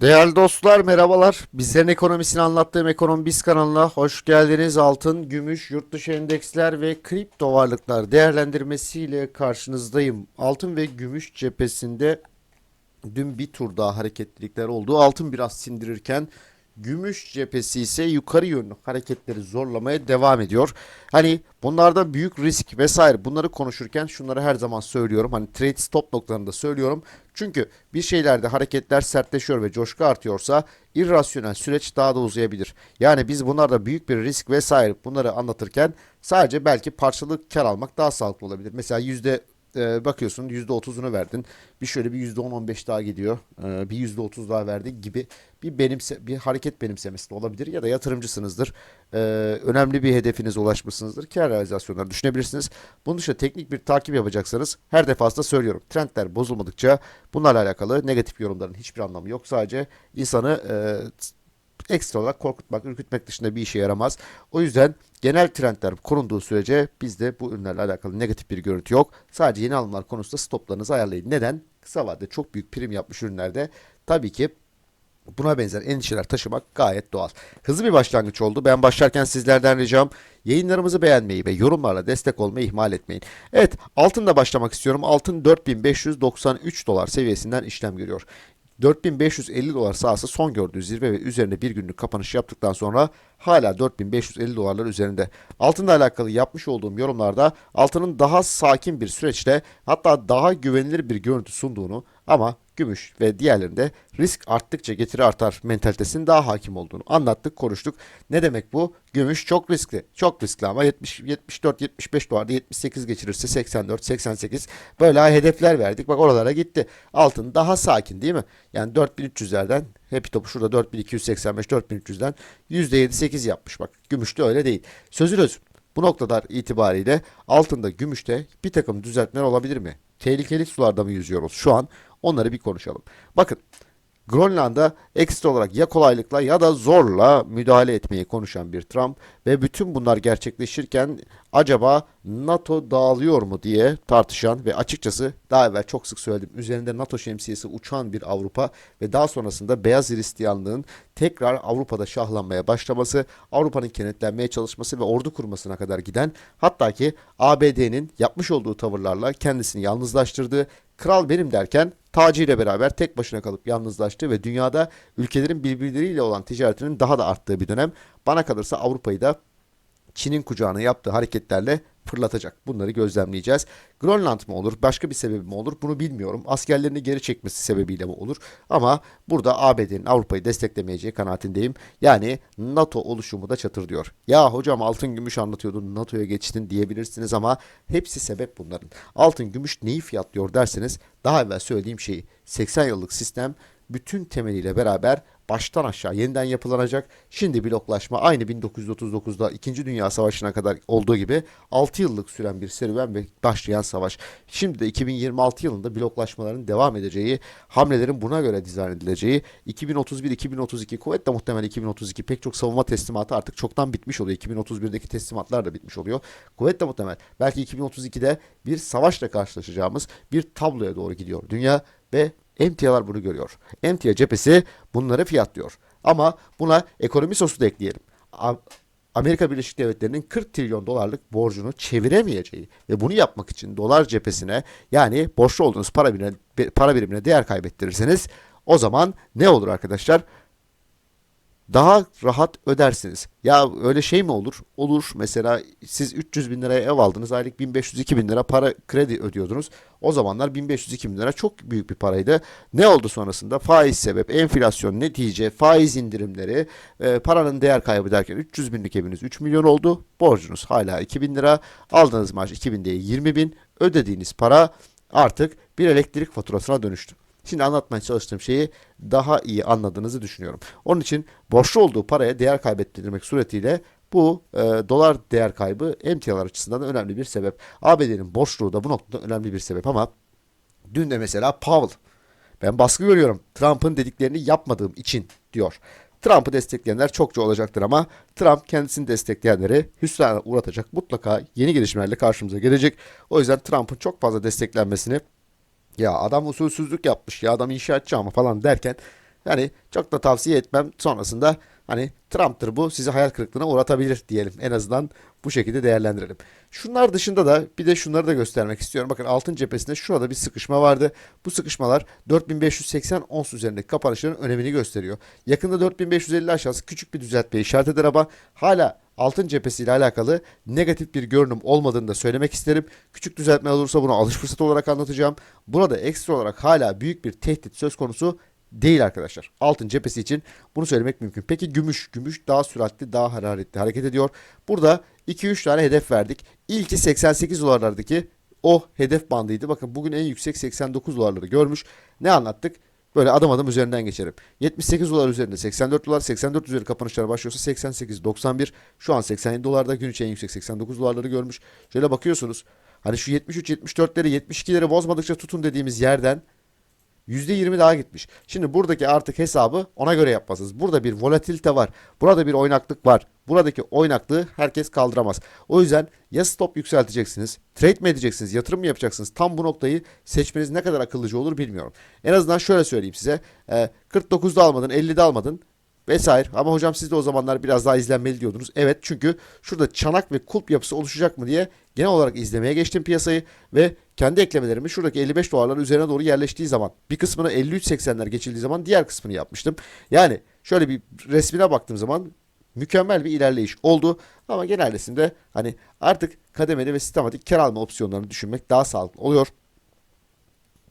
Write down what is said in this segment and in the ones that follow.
Değerli dostlar merhabalar. Bizlerin ekonomisini anlattığım Ekonomi Biz kanalına hoş geldiniz. Altın, gümüş, yurt dışı endeksler ve kripto varlıklar değerlendirmesiyle karşınızdayım. Altın ve gümüş cephesinde dün bir tur daha hareketlilikler oldu. Altın biraz sindirirken gümüş cephesi ise yukarı yönlü hareketleri zorlamaya devam ediyor. Hani bunlarda büyük risk vesaire bunları konuşurken şunları her zaman söylüyorum. Hani trade stop noktalarında söylüyorum. Çünkü bir şeylerde hareketler sertleşiyor ve coşku artıyorsa irrasyonel süreç daha da uzayabilir. Yani biz bunlarda büyük bir risk vesaire bunları anlatırken sadece belki parçalı kar almak daha sağlıklı olabilir. Mesela yüzde e, bakıyorsun %30'unu verdin. Bir şöyle bir %10-15 daha gidiyor. E, bir %30 daha verdi gibi bir benimse bir hareket benimsemesi de olabilir ya da yatırımcısınızdır. E, önemli bir hedefinize ulaşmışsınızdır. Kar realizasyonları düşünebilirsiniz. Bunun dışında teknik bir takip yapacaksanız her defasında söylüyorum. Trendler bozulmadıkça bunlarla alakalı negatif yorumların hiçbir anlamı yok. Sadece insanı e, ekstra olarak korkutmak, ürkütmek dışında bir işe yaramaz. O yüzden genel trendler korunduğu sürece bizde bu ürünlerle alakalı negatif bir görüntü yok. Sadece yeni alımlar konusunda stoplarınızı ayarlayın. Neden? Kısa vadede çok büyük prim yapmış ürünlerde tabii ki Buna benzer endişeler taşımak gayet doğal. Hızlı bir başlangıç oldu. Ben başlarken sizlerden ricam yayınlarımızı beğenmeyi ve yorumlarla destek olmayı ihmal etmeyin. Evet altınla başlamak istiyorum. Altın 4593 dolar seviyesinden işlem görüyor. 4550 dolar sahası son gördüğü zirve ve üzerine bir günlük kapanış yaptıktan sonra hala 4550 dolarlar üzerinde. Altınla alakalı yapmış olduğum yorumlarda altının daha sakin bir süreçte hatta daha güvenilir bir görüntü sunduğunu ama gümüş ve diğerlerinde risk arttıkça getiri artar mentalitesinin daha hakim olduğunu anlattık, konuştuk. Ne demek bu? Gümüş çok riskli. Çok riskli ama 70 74 75 dolarda 78 geçirirse 84 88 böyle hedefler verdik. Bak oralara gitti. Altın daha sakin değil mi? Yani 4300'lerden Happy topu şurada 4285 4300'den %7 8 yapmış bak. Gümüşte öyle değil. Sözün özü. Bu noktalar itibariyle altında gümüşte bir takım düzeltmeler olabilir mi? Tehlikeli sularda mı yüzüyoruz şu an? Onları bir konuşalım. Bakın Grönland'a ekstra olarak ya kolaylıkla ya da zorla müdahale etmeyi konuşan bir Trump ve bütün bunlar gerçekleşirken acaba NATO dağılıyor mu diye tartışan ve açıkçası daha evvel çok sık söyledim üzerinde NATO şemsiyesi uçan bir Avrupa ve daha sonrasında beyaz Hristiyanlığın tekrar Avrupa'da şahlanmaya başlaması, Avrupa'nın kenetlenmeye çalışması ve ordu kurmasına kadar giden hatta ki ABD'nin yapmış olduğu tavırlarla kendisini yalnızlaştırdığı kral benim derken Taci ile beraber tek başına kalıp yalnızlaştı ve dünyada ülkelerin birbirleriyle olan ticaretinin daha da arttığı bir dönem. Bana kalırsa Avrupa'yı da Çin'in kucağına yaptığı hareketlerle fırlatacak. Bunları gözlemleyeceğiz. Grönland mı olur, başka bir sebebi mi olur bunu bilmiyorum. Askerlerini geri çekmesi sebebiyle mi olur? Ama burada ABD'nin Avrupa'yı desteklemeyeceği kanaatindeyim. Yani NATO oluşumu da çatır diyor. Ya hocam altın gümüş anlatıyordun NATO'ya geçtin diyebilirsiniz ama hepsi sebep bunların. Altın gümüş neyi fiyatlıyor derseniz daha evvel söylediğim şeyi 80 yıllık sistem bütün temeliyle beraber baştan aşağı yeniden yapılanacak. Şimdi bloklaşma aynı 1939'da 2. Dünya Savaşı'na kadar olduğu gibi 6 yıllık süren bir serüven ve başlayan savaş. Şimdi de 2026 yılında bloklaşmaların devam edeceği, hamlelerin buna göre dizayn edileceği, 2031-2032 kuvvetle muhtemel 2032 pek çok savunma teslimatı artık çoktan bitmiş oluyor. 2031'deki teslimatlar da bitmiş oluyor. Kuvvetle muhtemel belki 2032'de bir savaşla karşılaşacağımız bir tabloya doğru gidiyor dünya ve Emtialar bunu görüyor. Emtia cephesi bunları fiyatlıyor. Ama buna ekonomi sosu da ekleyelim. Amerika Birleşik Devletleri'nin 40 trilyon dolarlık borcunu çeviremeyeceği ve bunu yapmak için dolar cephesine yani borçlu olduğunuz para birimine, para birimine değer kaybettirirseniz o zaman ne olur arkadaşlar? Daha rahat ödersiniz. Ya öyle şey mi olur? Olur. Mesela siz 300 bin liraya ev aldınız. Aylık 1500-2000 bin lira para kredi ödüyordunuz. O zamanlar 1500-2000 bin lira çok büyük bir paraydı. Ne oldu sonrasında? Faiz sebep, enflasyon netice, faiz indirimleri, e, paranın değer kaybı derken 300 binlik eviniz 3 milyon oldu. Borcunuz hala 2000 lira. Aldığınız maaş 2000 değil 20 bin. Ödediğiniz para artık bir elektrik faturasına dönüştü. Şimdi anlatmaya çalıştığım şeyi daha iyi anladığınızı düşünüyorum. Onun için borçlu olduğu paraya değer kaybettirmek suretiyle bu e, dolar değer kaybı emtialar açısından da önemli bir sebep. ABD'nin borçluğu da bu noktada önemli bir sebep ama dün de mesela Powell ben baskı görüyorum Trump'ın dediklerini yapmadığım için diyor. Trump'ı destekleyenler çokça olacaktır ama Trump kendisini destekleyenleri hüsrana uğratacak. Mutlaka yeni gelişmelerle karşımıza gelecek. O yüzden Trump'ın çok fazla desteklenmesini ya adam usulsüzlük yapmış ya adam inşaatçı ama falan derken Yani çok da tavsiye etmem. Sonrasında hani Trump'tır bu sizi hayal kırıklığına uğratabilir diyelim. En azından bu şekilde değerlendirelim. Şunlar dışında da bir de şunları da göstermek istiyorum. Bakın altın cephesinde şurada bir sıkışma vardı. Bu sıkışmalar 4580 ons üzerindeki kapanışların önemini gösteriyor. Yakında 4550 aşağısı küçük bir düzeltme işaret eder ama hala altın cephesiyle alakalı negatif bir görünüm olmadığını da söylemek isterim. Küçük düzeltme olursa bunu alış fırsatı olarak anlatacağım. Burada ekstra olarak hala büyük bir tehdit söz konusu değil arkadaşlar. Altın cephesi için bunu söylemek mümkün. Peki gümüş. Gümüş daha süratli, daha hararetli hareket ediyor. Burada 2-3 tane hedef verdik. İlki 88 dolarlardaki o hedef bandıydı. Bakın bugün en yüksek 89 dolarları görmüş. Ne anlattık? Böyle adım adım üzerinden geçelim. 78 dolar üzerinde 84 dolar, 84 üzeri kapanışlar başlıyorsa 88, 91. Şu an 87 dolarda gün içi en yüksek 89 dolarları görmüş. Şöyle bakıyorsunuz. Hani şu 73, 74'leri, 72'leri bozmadıkça tutun dediğimiz yerden %20 daha gitmiş. Şimdi buradaki artık hesabı ona göre yapmalısınız. Burada bir volatilite var. Burada bir oynaklık var. Buradaki oynaklığı herkes kaldıramaz. O yüzden ya stop yükselteceksiniz, trade mi edeceksiniz, yatırım mı yapacaksınız? Tam bu noktayı seçmeniz ne kadar akıllıca olur bilmiyorum. En azından şöyle söyleyeyim size. E, 49'da almadın, 50'de almadın vesaire. Ama hocam siz de o zamanlar biraz daha izlenmeli diyordunuz. Evet çünkü şurada çanak ve kulp yapısı oluşacak mı diye genel olarak izlemeye geçtim piyasayı ve kendi eklemelerimi şuradaki 55 dolarların üzerine doğru yerleştiği zaman bir kısmını 53.80'ler geçildiği zaman diğer kısmını yapmıştım. Yani şöyle bir resmine baktığım zaman mükemmel bir ilerleyiş oldu. Ama genelinde hani artık kademeli ve sistematik kar alma opsiyonlarını düşünmek daha sağlıklı oluyor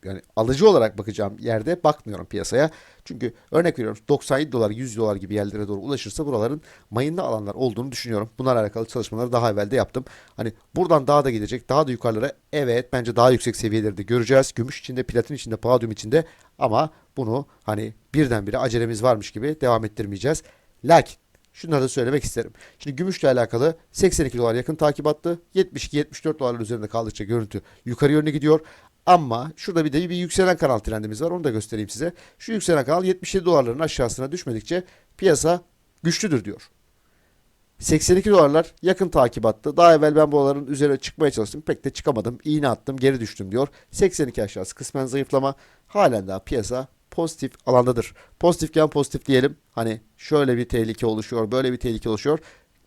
yani alıcı olarak bakacağım yerde bakmıyorum piyasaya. Çünkü örnek veriyorum 97 dolar 100 dolar gibi yerlere doğru ulaşırsa buraların mayınlı alanlar olduğunu düşünüyorum. Bunlarla alakalı çalışmaları daha evvel de yaptım. Hani buradan daha da gidecek daha da yukarılara evet bence daha yüksek seviyeleri de göreceğiz. Gümüş içinde platin içinde palladium içinde ama bunu hani birdenbire acelemiz varmış gibi devam ettirmeyeceğiz. Lakin Şunları da söylemek isterim. Şimdi gümüşle alakalı 82 dolar yakın takip attı. 72-74 dolarlar üzerinde kaldıkça görüntü yukarı yönlü gidiyor. Ama şurada bir de bir yükselen kanal trendimiz var. Onu da göstereyim size. Şu yükselen kanal 77 dolarların aşağısına düşmedikçe piyasa güçlüdür diyor. 82 dolarlar yakın takip attı. Daha evvel ben bu doların üzerine çıkmaya çalıştım. Pek de çıkamadım. İğne attım, geri düştüm diyor. 82 aşağısı kısmen zayıflama. Halen daha piyasa pozitif alandadır. Pozitifken pozitif diyelim. Hani şöyle bir tehlike oluşuyor, böyle bir tehlike oluşuyor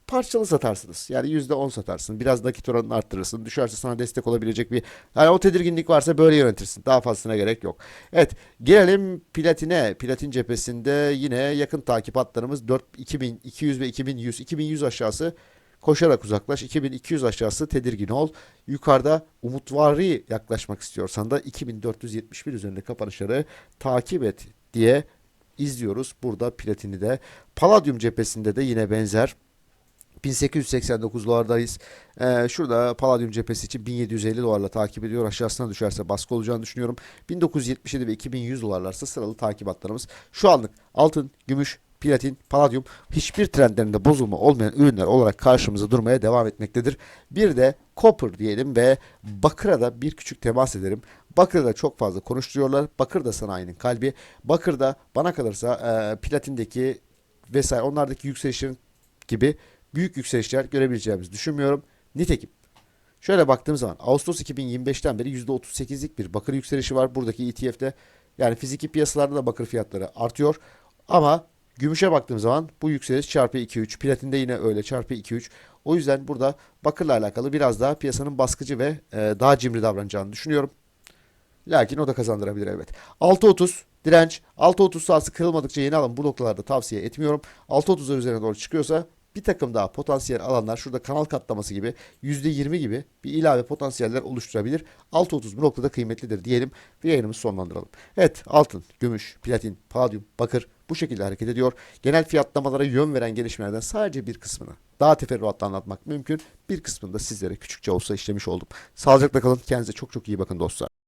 parçalı satarsınız. Yani %10 satarsın. Biraz nakit oranını arttırırsın. Düşerse sana destek olabilecek bir yani o tedirginlik varsa böyle yönetirsin. Daha fazlasına gerek yok. Evet gelelim platine. Platin cephesinde yine yakın takip hatlarımız 4 2200 ve 2100 2100 aşağısı koşarak uzaklaş. 2200 aşağısı tedirgin ol. Yukarıda umutvari yaklaşmak istiyorsan da 2471 üzerinde kapanışları takip et diye izliyoruz. Burada platini de. Palladium cephesinde de yine benzer 1889 dolardayız. Ee, şurada Palladium cephesi için 1750 dolarla takip ediyor. Aşağısına düşerse baskı olacağını düşünüyorum. 1977 ve 2100 dolarlarsa sıralı takibatlarımız. Şu anlık altın, gümüş, platin, palladium hiçbir trendlerinde bozulma olmayan ürünler olarak karşımıza durmaya devam etmektedir. Bir de copper diyelim ve bakıra da bir küçük temas ederim. Bakır'da çok fazla konuşturuyorlar. Bakır da sanayinin kalbi. Bakır'da bana kalırsa e, platindeki vesaire onlardaki yükselişlerin gibi büyük yükselişler görebileceğimizi düşünmüyorum. Nitekim şöyle baktığım zaman Ağustos 2025'ten beri %38'lik bir bakır yükselişi var buradaki ETF'de. Yani fiziki piyasalarda da bakır fiyatları artıyor. Ama gümüşe baktığım zaman bu yükseliş çarpı 2-3. Platinde yine öyle çarpı 2-3. O yüzden burada bakırla alakalı biraz daha piyasanın baskıcı ve e, daha cimri davranacağını düşünüyorum. Lakin o da kazandırabilir evet. 6.30 direnç. 6.30 sahası kırılmadıkça yeni alım bu noktalarda tavsiye etmiyorum. 6.30'lar üzerine doğru çıkıyorsa bir takım daha potansiyel alanlar şurada kanal katlaması gibi %20 gibi bir ilave potansiyeller oluşturabilir. 6.30 bu noktada kıymetlidir diyelim ve yayınımızı sonlandıralım. Evet altın, gümüş, platin, palladium, bakır bu şekilde hareket ediyor. Genel fiyatlamalara yön veren gelişmelerden sadece bir kısmını daha teferruatla anlatmak mümkün. Bir kısmını da sizlere küçükçe olsa işlemiş oldum. Sağlıcakla kalın. Kendinize çok çok iyi bakın dostlar.